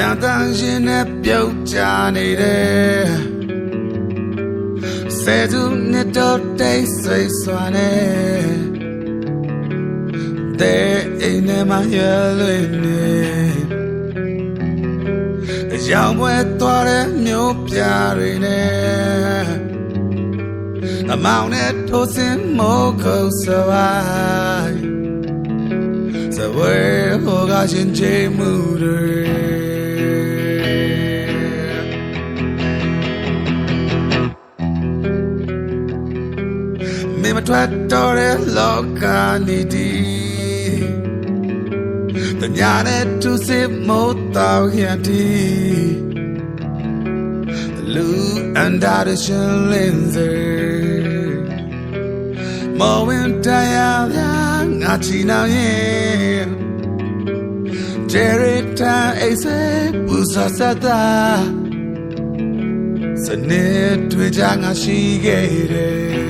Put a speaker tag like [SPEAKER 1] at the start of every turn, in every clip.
[SPEAKER 1] ပြန်တန်းရင်နဲ့ပြုတ်ကြနေတယ်ဆယ်စုနှစ်တော့တိတ်ဆိတ်စွာနဲ့တဲ့အိမ်ထဲမှာရလွင်နေရောင်ပွဲသွားတဲ့မြို့ပြတွေနဲ့အမောင်နဲ့ထိုးစင်မိုးခုတ်စဝိုင်းစဝဲဟောကရှင်ချေမှုတွေ မင်းမထွက်တော့တဲ့လောကနေဒီတညာနဲ့သူစစ်မိုးတောက်ရတီလူအန်ဒါရရှင်လင်းစေမောဝင်တရားများငါချီနာရင်ဂျယ်ရီတန်အိစေပူဇာစတာစနေတွေ့ကြငါရှိခဲ့တယ်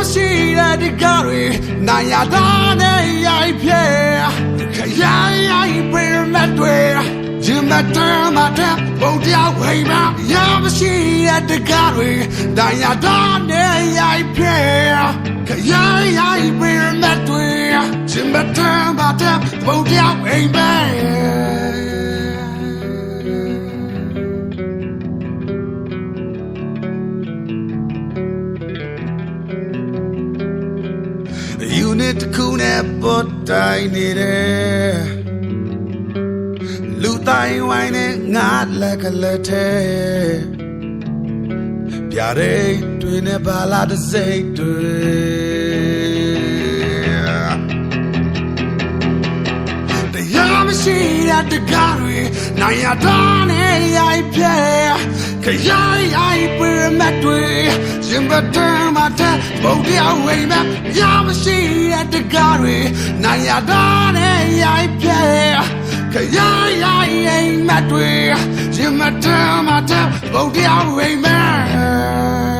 [SPEAKER 1] မရှိတဲ့ဒီကားတွေနိုင်ရတာနဲ့ရိုက်ပြဲခရိုင်ရိုက်ပြဲမတ်တွေဂျမတ်တမတဲ့ဘုံတရားဝိမရမရှိတဲ့ဒီကားတွေနိုင်ရတာနဲ့ရိုက်ပြဲခရိုင်ရိုက်ပြဲမတ်တွေဂျမတ်တမတဲ့ဘုံတရားဝိမ တစ်ခုနဲ့ပေါ်တိုင်းနေတယ်လူတိုင်းဝိုင်းနဲ့ငါလက်ကလက်ထဲပြရဲတွေနဲ့ဘာလာတဲ့စိတ်တွေ ရားမရှိတဲ့တကားတွေနိုင်ရတာနဲ့ရိုက်ပြဲခရိုင်ရိုက်ပြမတ်တွေရင်ပတ်တမ်းမှာတဲ့ဘုံတရားဝိမရမရှိတဲ့တကားတွေနိုင်ရတာနဲ့ရိုက်ပြဲခရိုင်ရိုက်အိမ်မတ်တွေရင်ပတ်တမ်းမှာတဲ့ဘုံတရားဝိမ Yasi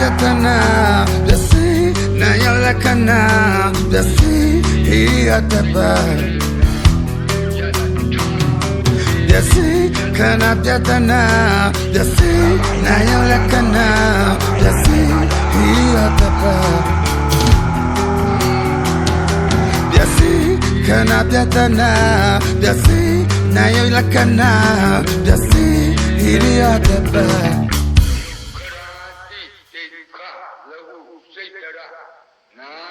[SPEAKER 1] kana pyatana Yasi na yo lakana Yasi piriya taba Yasi kana pyatana Yasi na yo lakana Yasi piriya taba Yasi kana pyatana Yasi na yo lakana Yasi piriya taba Ah.